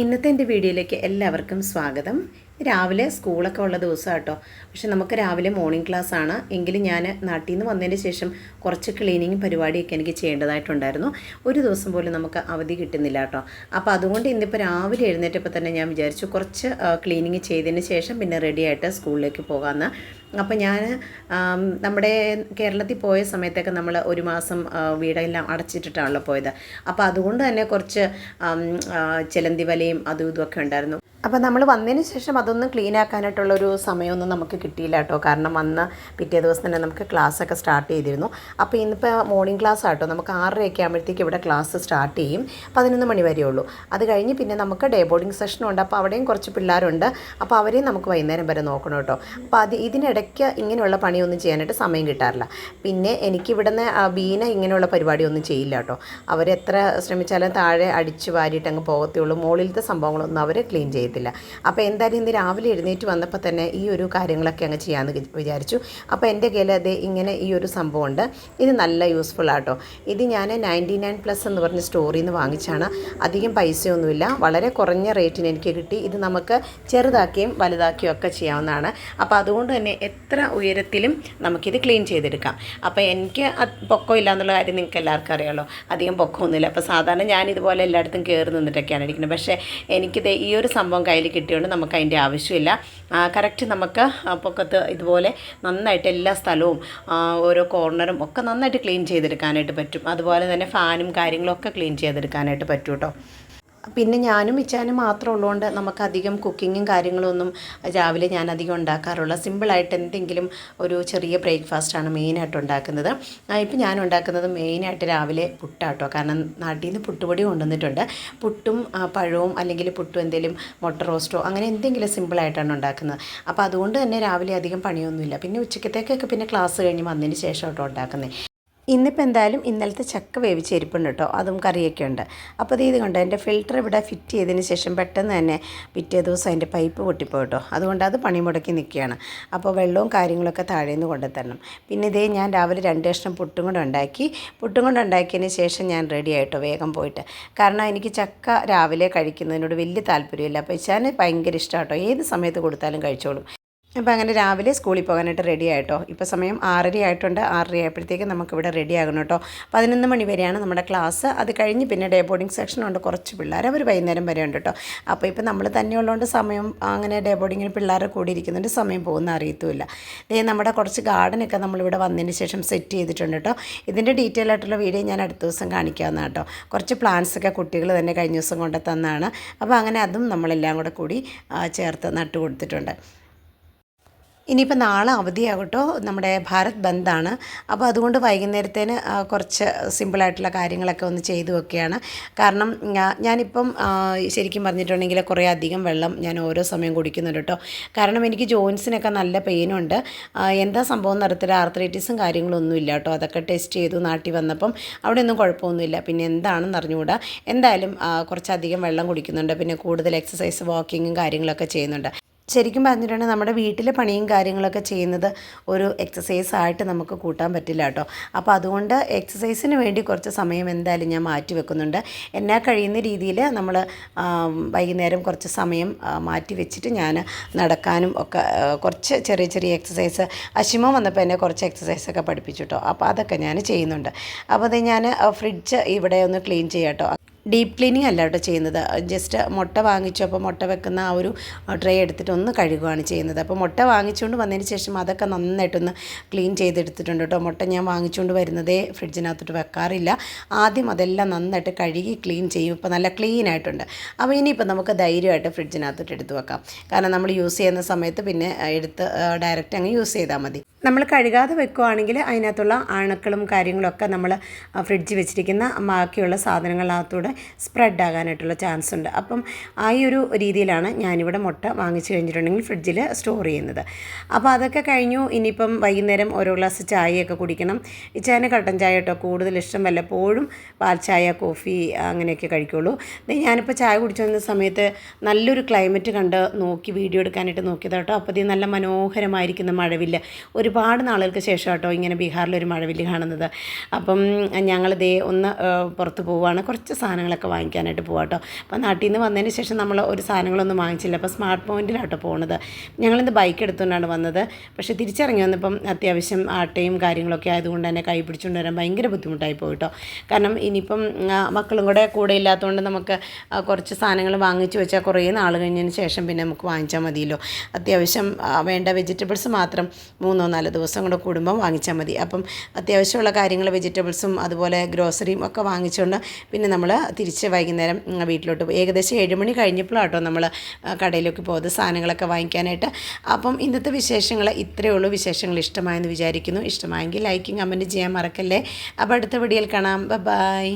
ഇന്നത്തെ എന്റെ വീഡിയോയിലേക്ക് എല്ലാവർക്കും സ്വാഗതം. രാവിലെ സ്കൂളൊക്കെ ഉള്ള ദിവസം കേട്ടോ പക്ഷെ നമുക്ക് രാവിലെ മോർണിംഗ് ക്ലാസ് ആണ്. എങ്കിലും ഞാൻ നാട്ടിൽ നിന്ന് വന്നതിന് ശേഷം കുറച്ച് ക്ലീനിങ് പരിപാടിയൊക്കെ എനിക്ക് ചെയ്യേണ്ടതായിട്ടുണ്ടായിരുന്നു. ഒരു ദിവസം പോലും നമുക്ക് അവധി കിട്ടുന്നില്ല കേട്ടോ. അപ്പോൾ അതുകൊണ്ട് ഇന്നിപ്പോൾ രാവിലെ എഴുന്നേറ്റപ്പോൾ തന്നെ ഞാൻ വിചാരിച്ചു കുറച്ച് ക്ലീനിങ് ചെയ്തതിന് ശേഷം പിന്നെ റെഡിയായിട്ട് സ്കൂളിലേക്ക് പോകാമെന്ന് അപ്പോൾ ഞാൻ നമ്മുടെ കേരളത്തിൽ പോയ സമയത്തൊക്കെ നമ്മൾ ഒരു മാസം വീടെല്ലാം അടച്ചിട്ടിട്ടാണല്ലോ പോയത്. അപ്പോൾ അതുകൊണ്ട് തന്നെ കുറച്ച് ചിലന്തി വലയും അതും ഇതുമൊക്കെ ഉണ്ടായിരുന്നു. അപ്പോൾ നമ്മൾ വന്നതിന് ശേഷം അതൊന്നും ക്ലീൻ ആക്കാനായിട്ടുള്ളൊരു സമയമൊന്നും നമുക്ക് കിട്ടിയില്ല കേട്ടോ. കാരണം വന്ന് പിറ്റേ ദിവസം തന്നെ നമുക്ക് ക്ലാസ് ഒക്കെ സ്റ്റാർട്ട് ചെയ്തിരുന്നു. അപ്പോൾ ഇന്നിപ്പോൾ മോർണിംഗ് ക്ലാസ് ആട്ടോ. നമുക്ക് ആറരയൊക്കെ ആകുമ്പോഴത്തേക്ക് ഇവിടെ ക്ലാസ് സ്റ്റാർട്ട് ചെയ്യും. പതിനൊന്ന് മണി വരെ ഉള്ളൂ. അത് കഴിഞ്ഞ് പിന്നെ നമുക്ക് ഡേ ബോർഡിംഗ് സെഷനും ഉണ്ട്. അപ്പോൾ അവിടെയും കുറച്ച് പിള്ളേരുണ്ട്. അപ്പോൾ അവരെയും നമുക്ക് വൈകുന്നേരം വരെ നോക്കണം കേട്ടോ. അപ്പോൾ അത് ഇതിനിടയ്ക്ക് ഇങ്ങനെയുള്ള പണിയൊന്നും ചെയ്യാനായിട്ട് സമയം കിട്ടാറില്ല. പിന്നെ എനിക്ക് ഇവിടുന്ന് ബീന ഇങ്ങനെയുള്ള പരിപാടിയൊന്നും ചെയ്യില്ല കേട്ടോ. അവരെത്ര ശ്രമിച്ചാലും താഴെ അടിച്ച് വാരിയിട്ട് അങ്ങ് പോകത്തുള്ളൂ മുകളിലത്തെ സംഭവങ്ങളൊന്നും അവർ ക്ലീൻ ചെയ്യത്തില്ല. അപ്പോൾ എന്തായാലും ഇന്ന് രാവിലെ എഴുന്നേറ്റ് വന്നപ്പോൾ തന്നെ ഈ ഒരു കാര്യങ്ങളൊക്കെ അങ്ങ് ചെയ്യാമെന്ന് വിചാരിച്ചു. അപ്പോൾ എന്റെ കയ്യിൽ അത് ഇങ്ങനെ ഈ ഒരു സംഭവമുണ്ട്. ഇത് നല്ല യൂസ്ഫുൾ ആട്ടോ. ഇത് ഞാൻ നയന്റി നയൻ പ്ലസ് എന്ന് പറഞ്ഞ സ്റ്റോറിൽ നിന്ന് വാങ്ങിച്ചാണ്. അധികം പൈസയൊന്നുമില്ല. വളരെ കുറഞ്ഞ റേറ്റിന് എനിക്ക് കിട്ടി. ഇത് നമുക്ക് ചെറുതാക്കിയും വലുതാക്കിയും ഒക്കെ ചെയ്യാവുന്നതാണ്. അപ്പോൾ അതുകൊണ്ട് തന്നെ എത്ര ഉയരത്തിലും നമുക്കിത് ക്ലീൻ ചെയ്തെടുക്കാം. അപ്പോൾ എനിക്ക് പൊക്കം പൊക്കമില്ല എന്നുള്ള കാര്യം നിങ്ങൾക്ക് എല്ലാവർക്കും അറിയാമല്ലോ അധികം പൊക്കമൊന്നുമില്ല. അപ്പോൾ സാധാരണ ഞാൻ ഇതുപോലെ എല്ലായിടത്തും കയറി നിന്നിട്ടൊക്കെയാണ് ഇരിക്കുന്നത്. പക്ഷേ എനിക്കിത് ഈ ഒരു സംഭവം കയ്യിൽ കിട്ടിയതുകൊണ്ട് നമുക്ക് അതിന്റെ ആവശ്യമില്ല. കറക്റ്റ് നമുക്ക് പൊക്കത്ത് ഇതുപോലെ നന്നായിട്ട് എല്ലാ സ്ഥലവും ഓരോ കോർണറും ഒക്കെ നന്നായിട്ട് ക്ലീൻ ചെയ്തെടുക്കാനായിട്ട് പറ്റും. അതുപോലെ തന്നെ ഫാനും കാര്യങ്ങളൊക്കെ ക്ലീൻ ചെയ്തെടുക്കാനായിട്ട് പറ്റും കേട്ടോ പിന്നെ ഞാനും ഇച്ചാനും മാത്രം ഉള്ളതുകൊണ്ട് നമുക്കധികം കുക്കിങ്ങും കാര്യങ്ങളും ഒന്നും രാവിലെ ഞാൻ അധികം ഉണ്ടാക്കാറുള്ള സിമ്പിളായിട്ട് എന്തെങ്കിലും ഒരു ചെറിയ ബ്രേക്ക്ഫാസ്റ്റാണ് മെയിനായിട്ട് ഉണ്ടാക്കുന്നത്. ഇപ്പം ഞാൻ ഉണ്ടാക്കുന്നത് മെയിനായിട്ട് രാവിലെ പുട്ടാട്ടോ. കാരണം നാട്ടിൽ നിന്ന് പുട്ടുപൊടി കൊണ്ടുവന്നിട്ടുണ്ട്. പുട്ടും പഴവും അല്ലെങ്കിൽ പുട്ടും എന്തെങ്കിലും മുട്ട റോസ്റ്റോ അങ്ങനെ എന്തെങ്കിലും സിമ്പിളായിട്ടാണ് ഉണ്ടാക്കുന്നത്. അപ്പോൾ അതുകൊണ്ട് തന്നെ രാവിലെ അധികം പണിയൊന്നുമില്ല. പിന്നെ ഉച്ചക്കത്തേക്കൊക്കെ പിന്നെ ക്ലാസ് കഴിഞ്ഞ് വന്നതിന് ശേഷം ഉണ്ടാക്കുന്നത് ഇന്നിപ്പോൾ എന്തായാലും ഇന്നലത്തെ ചക്ക വേവിച്ച് ഇരിപ്പുണ്ട് കേട്ടോ. അതും കറിയൊക്കെ ഉണ്ട്. അപ്പോൾ ഇത് കൊണ്ട് എന്റെ ഫിൽട്ടർ ഇവിടെ ഫിറ്റ് ചെയ്തതിന് ശേഷം പെട്ടെന്ന് തന്നെ പിറ്റേ ദിവസം അതിന്റെ പൈപ്പ് പൊട്ടിപ്പോയി കേട്ടോ. അതുകൊണ്ട് അത് പണി മുടക്കി നിൽക്കുകയാണ് അപ്പോൾ വെള്ളവും കാര്യങ്ങളൊക്കെ താഴേന്ന് നിന്ന് കൊണ്ടുതരണം. പിന്നെ ഇതേ ഞാൻ രാവിലെ രണ്ട് കഷ്ണം പുട്ടും കൊണ്ട് ഉണ്ടാക്കി. പുട്ടും കൊണ്ട് ഉണ്ടാക്കിയതിന് ശേഷം ഞാൻ റെഡി ആയിട്ടോ വേഗം പോയിട്ട്. കാരണം എനിക്ക് ചക്ക രാവിലെ കഴിക്കുന്നതിനോട് വലിയ താല്പര്യമില്ല. അപ്പോൾ ഞാൻ ഭയങ്കര ഇഷ്ടമാട്ടോ ഏത് സമയത്ത് കൊടുത്താലും കഴിച്ചോളും. അപ്പോൾ അങ്ങനെ രാവിലെ സ്കൂളിൽ പോകാനായിട്ട് റെഡി ആയിട്ടോ. ഇപ്പോൾ സമയം ആറര ആയിട്ടുണ്ട്. ആറര ആയപ്പോഴത്തേക്ക് നമുക്കിവിടെ റെഡി ആകണം കേട്ടോ. പതിനൊന്ന് മണി വരെയാണ് നമ്മുടെ ക്ലാസ് അത് കഴിഞ്ഞ് പിന്നെ ഡേ ബോർഡിംഗ് സെക്ഷനുണ്ട് കുറച്ച് പിള്ളേർ അവർ വൈകുന്നേരം വരെ ഉണ്ട് കേട്ടോ. അപ്പോൾ ഇപ്പോൾ നമ്മൾ തന്നെ ഉള്ളതുകൊണ്ട് സമയം അങ്ങനെ ഡേ ബോർഡിങ്ങിൽ പിള്ളേരെ കൂടി ഇരിക്കുന്നുണ്ട്. സമയം പോകുന്ന അറിയത്തുമില്ല. ദേ നമ്മുടെ കുറച്ച് ഗാർഡനൊക്കെ നമ്മളിവിടെ വന്നതിന് ശേഷം സെറ്റ് ചെയ്തിട്ടുണ്ട് കേട്ടോ. ഇതിന്റെ ഡീറ്റെയിൽ ആയിട്ടുള്ള വീഡിയോ ഞാൻ അടുത്ത ദിവസം കാണിക്കാവുന്നതാണ് കേട്ടോ. കുറച്ച് പ്ലാന്റ്സ് ഒക്കെ കുട്ടികൾ തന്നെ കഴിഞ്ഞ ദിവസം കൊണ്ട് തന്നാണ്. അപ്പോൾ അങ്ങനെ അതും നമ്മളെല്ലാം കൂടെ കൂടി ചേർത്ത് നട്ടു കൊടുത്തിട്ടുണ്ട് ഇനിയിപ്പോൾ നാളെ അവധിയാകട്ടോ നമ്മുടെ ഭാരത് ബന്ദാണ്. അപ്പോൾ അതുകൊണ്ട് വൈകുന്നേരത്തേന് കുറച്ച് സിമ്പിളായിട്ടുള്ള കാര്യങ്ങളൊക്കെ ഒന്ന് ചെയ്തു വെക്കുകയാണ്. കാരണം ഞാനിപ്പം ശരിക്കും പറഞ്ഞിട്ടുണ്ടെങ്കിൽ കുറേ അധികം വെള്ളം ഞാൻ ഓരോ സമയം കുടിക്കുന്നുണ്ട് കേട്ടോ. കാരണം എനിക്ക് ജോയിൻസിനൊക്കെ നല്ല പെയിനുണ്ട് എന്താ സംഭവം എന്ന് അറിയത്തില്ല. ആർത്രൈറ്റിസും കാര്യങ്ങളൊന്നും ഇല്ല കേട്ടോ. അതൊക്കെ ടെസ്റ്റ് ചെയ്തു നാട്ടിൽ വന്നപ്പം അവിടെ ഒന്നും കുഴപ്പമൊന്നുമില്ല. പിന്നെ എന്താണെന്ന് അറിഞ്ഞുകൂടാ. എന്തായാലും കുറച്ചധികം വെള്ളം കുടിക്കുന്നുണ്ട്. പിന്നെ കൂടുതൽ എക്സസൈസ് വാക്കിങ്ങും കാര്യങ്ങളൊക്കെ ചെയ്യുന്നുണ്ട്. ശരിക്കും പറഞ്ഞിട്ടുണ്ടെങ്കിൽ നമ്മുടെ വീട്ടിലെ പണിയും കാര്യങ്ങളൊക്കെ ചെയ്യുന്നത് ഒരു എക്സസൈസ് ആയിട്ട് നമുക്ക് കൂട്ടാൻ പറ്റില്ല കേട്ടോ. അപ്പോൾ അതുകൊണ്ട് എക്സസൈസിന് വേണ്ടി കുറച്ച് സമയം എന്തായാലും ഞാൻ മാറ്റി വെക്കുന്നുണ്ട്. എന്നാൽ കഴിയുന്ന രീതിയിൽ നമ്മൾ വൈകുന്നേരം കുറച്ച് സമയം മാറ്റി വെച്ചിട്ട് ഞാൻ നടക്കാനും ഒക്കെ കുറച്ച് ചെറിയ ചെറിയ എക്സസൈസ് അശിമ വന്നപ്പോൾ എന്നെ കുറച്ച് എക്സസൈസൊക്കെ പഠിപ്പിച്ചു കേട്ടോ. അപ്പോൾ അതൊക്കെ ഞാൻ ചെയ്യുന്നുണ്ട്. അപ്പോൾ അത് ഞാൻ ഫ്രിഡ്ജ് ഇവിടെ ഒന്ന് ക്ലീൻ ചെയ്യാം കേട്ടോ. ഡീപ്പ് ക്ലീനിങ് അല്ല കേട്ടോ ചെയ്യുന്നത്. ജസ്റ്റ് മുട്ട വാങ്ങിച്ചു. അപ്പോൾ മുട്ട വെക്കുന്ന ആ ഒരു ട്രേ എടുത്തിട്ട് ഒന്ന് കഴുകുകയാണ് ചെയ്യുന്നത്. അപ്പോൾ മുട്ട വാങ്ങിച്ചുകൊണ്ട് വന്നതിന് ശേഷം അതൊക്കെ നന്നായിട്ടൊന്ന് ക്ലീൻ ചെയ്തെടുത്തിട്ടുണ്ട് കേട്ടോ. മുട്ട ഞാൻ വാങ്ങിച്ചുകൊണ്ട് വരുന്നതേ ഫ്രിഡ്ജിനകത്തോട്ട് വെക്കാറില്ല. ആദ്യം അതെല്ലാം നന്നായിട്ട് കഴുകി ക്ലീൻ ചെയ്യും. ഇപ്പോൾ നല്ല ക്ലീൻ ആയിട്ടുണ്ട്. അപ്പോൾ ഇനിയിപ്പോൾ നമുക്ക് ധൈര്യമായിട്ട് ഫ്രിഡ്ജിനകത്തോട്ട് എടുത്ത് വെക്കാം. കാരണം നമ്മൾ യൂസ് ചെയ്യുന്ന സമയത്ത് പിന്നെ എടുത്ത് ഡയറക്റ്റ് അങ്ങ് യൂസ് ചെയ്താൽ മതി. നമ്മൾ കഴുകാതെ വെക്കുകയാണെങ്കിൽ അതിനകത്തുള്ള അണുക്കളും കാര്യങ്ങളൊക്കെ നമ്മൾ ഫ്രിഡ്ജിൽ വെച്ചിരിക്കുന്ന ബാക്കിയുള്ള സാധനങ്ങളകത്തൂടെ സ്പ്രെഡ് ആകാനായിട്ടുള്ള ചാൻസ് ഉണ്ട്. അപ്പം ആ ഒരു രീതിയിലാണ് ഞാനിവിടെ മുട്ട വാങ്ങിച്ചു കഴിഞ്ഞിട്ടുണ്ടെങ്കിൽ ഫ്രിഡ്ജിൽ സ്റ്റോർ ചെയ്യുന്നത്. അപ്പോൾ അതൊക്കെ കഴിഞ്ഞു ഇനിയിപ്പം വൈകുന്നേരം ഓരോ ഗ്ലാസ് ചായയൊക്കെ കുടിക്കണം. ഇച്ചാന് കട്ടൻ ചായ കേട്ടോ കൂടുതൽ ഇഷ്ടം വല്ലപ്പോഴും പാൽ ചായ കോഫി അങ്ങനെയൊക്കെ കഴിക്കുള്ളൂ. ഞാനിപ്പോൾ ചായ കുടിച്ചു വന്ന സമയത്ത് നല്ലൊരു ക്ലൈമറ്റ് കണ്ട് നോക്കി വീഡിയോ എടുക്കാനായിട്ട് നോക്കിയതാട്ടോ. അപ്പോൾ ഇത് നല്ല മനോഹരമായിരിക്കുന്ന മഴവില്ല. ഒരു ഒരുപാട് നാളുകൾക്ക് ശേഷം കേട്ടോ ഇങ്ങനെ ബീഹാറിൽ ഒരു മഴവില്ല് കാണുന്നത്. അപ്പം ഞങ്ങൾ ദേ ഒന്ന് പുറത്ത് പോവുകയാണ് കുറച്ച് സാധനങ്ങളൊക്കെ വാങ്ങിക്കാനായിട്ട് പോവാം കേട്ടോ അപ്പം നാട്ടിൽ നിന്ന് വന്നതിന് ശേഷം നമ്മൾ ഒരു സാധനങ്ങളൊന്നും വാങ്ങിച്ചില്ല. അപ്പോൾ സ്മാർട്ട് പോയിന്റിലാട്ടോ പോകുന്നത് ഞങ്ങളിന്ന് ബൈക്ക് എടുത്തുകൊണ്ടാണ് വന്നത്. പക്ഷേ തിരിച്ചിറങ്ങി വന്നപ്പം അത്യാവശ്യം ആട്ടയും കാര്യങ്ങളൊക്കെ ആയതുകൊണ്ട് തന്നെ കൈ പിടിച്ചുകൊണ്ട് വരാൻ ഭയങ്കര ബുദ്ധിമുട്ടായി പോയി കേട്ടോ കാരണം ഇനിയിപ്പം മക്കളും കൂടെ കൂടെ ഇല്ലാത്തതുകൊണ്ട് നമുക്ക് കുറച്ച് സാധനങ്ങൾ വാങ്ങിച്ചു വെച്ചാൽ കുറേ നാൾ കഴിഞ്ഞതിന് ശേഷം പിന്നെ നമുക്ക് വാങ്ങിച്ചാൽ മതിയല്ലോ. അത്യാവശ്യം വേണ്ട വെജിറ്റബിൾസ് മാത്രം മൂന്നോ നാലോ ദിവസം കൂടെ കൂടുമ്പോൾ വാങ്ങിച്ചാൽ മതി. അപ്പം അത്യാവശ്യമുള്ള കാര്യങ്ങൾ വെജിറ്റബിൾസും അതുപോലെ ഗ്രോസറിയും ഒക്കെ വാങ്ങിച്ചുകൊണ്ട് പിന്നെ നമ്മൾ തിരിച്ച് വൈകുന്നേരം വീട്ടിലോട്ട് പോയി. ഏകദേശം ഏഴുമണി കഴിഞ്ഞപ്പോഴാട്ടോ നമ്മൾ കടയിലേക്ക് പോകുന്നത് സാധനങ്ങളൊക്കെ വാങ്ങിക്കാനായിട്ട്. അപ്പം ഇന്നത്തെ വിശേഷങ്ങൾ ഇത്രയേ ഉള്ളൂ. വിശേഷങ്ങൾ ഇഷ്ടമായെന്ന് വിചാരിക്കുന്നു. ഇഷ്ടമായെങ്കിൽ ലൈക്കും കമന്റ് ചെയ്യാൻ മറക്കല്ലേ. അപ്പോൾ അടുത്ത വീഡിയോയിൽ കാണാം. ബൈ.